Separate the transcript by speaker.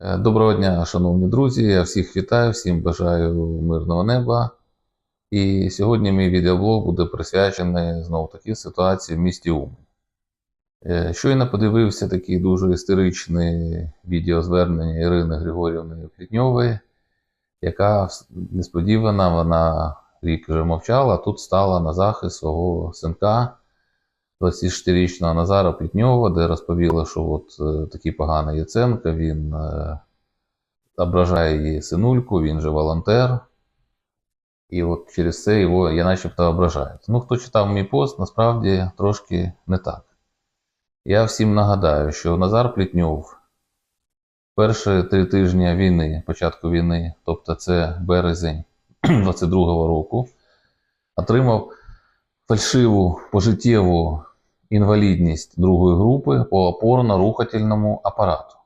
Speaker 1: Е, Доброго дня, шановні друзі. Я всіх вітаю, всім бажаю мирного неба. І сьогодні мій відеоблог буде присвячений знову таки ситуації в місті Умань. Е, Щойно подивився таке дуже історичне відеозвернення Ірини Григорівни Плітньової, яка несподівано вона рік вже мовчала, тут стала на захист свого синка 24-річного Назара Плітньова, де розповіла, що от е, такий поганий Яценко, він е, ображає її синульку, він же волонтер. І от через це його я начебто ображаю. Ну, хто читав мій пост, насправді трошки не так. Я всім нагадаю, що Назар Плітньов перші три тижні війни, початку війни, тобто це березень 22-го року, отримав фальшиву пожиттєву інвалідність другої групи по опорно-рухательному апарату.